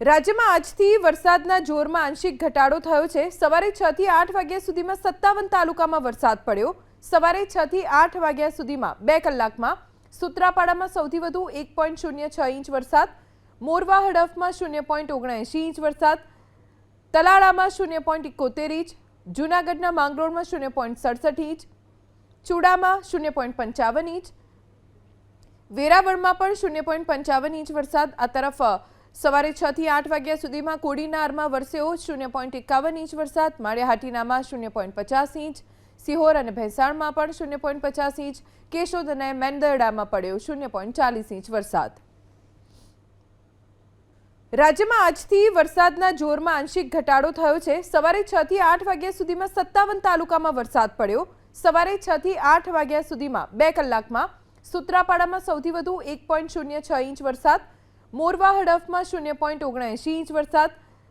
રાજ્યમાં આજથી વરસાદના જોરમાં આંશિક ઘટાડો થયો છે. સવારે છ થી આઠ વાગ્યા સુધીમાં સત્તાવન તાલુકામાં વરસાદ પડ્યો. સવારે છ થી આઠ વાગ્યા સુધીમાં બે કલાકમાં સુત્રાપાડામાં સૌથી વધુ એક પોઈન્ટ શૂન્ય છ ઇંચ વરસાદ, મોરવા હડફમાં શૂન્ય પોઈન્ટ ઓગણએંશી ઇંચ વરસાદ, તલાળામાં શૂન્ય પોઈન્ટ ઇકોતેર ઇંચ, જૂનાગઢના માંગરોળમાં શૂન્ય પોઈન્ટ સડસઠ ઇંચ, ચુડામાં શૂન્ય પોઈન્ટ પંચાવન ઇંચ, વેરાવળમાં પણ શૂન્ય પોઈન્ટ પંચાવન ઇંચ વરસાદ. આ તરફ સવારે છ થી આઠ વાગ્યા સુધીમાં કોડીનારમાં વરસ્યો શૂન્ય પોઈન્ટ એકાવન ઇંચ વરસાદ, માળિયાહાટીનામાં શૂન્ય પોઈન્ટ પચાસ ઇંચ, સિહોર અને ભેંસાણમાં પણ શૂન્ય પોઈન્ટ પચાસ ઇંચ, કેશોદ અને મેંદરડામાં પડ્યો શૂન્ય પોઈન્ટ ચાલીસ ઇંચ વરસાદ. રાજ્યમાં આજથી વરસાદના જોરમાં આંશિક ઘટાડો થયો છે. સવારે છ થી આઠ વાગ્યા સુધીમાં સત્તાવન તાલુકામાં વરસાદ પડ્યો. સવારે છ થી આઠ વાગ્યા સુધીમાં બે કલાકમાં સુત્રાપાડામાં સૌથી વધુ એક પોઈન્ટ શૂન્ય છ ઇંચ વરસાદ મોરવા હડફમાં શૂન્ય પોઈન્ટ ઓગણએંશી ઇંચ વરસાદ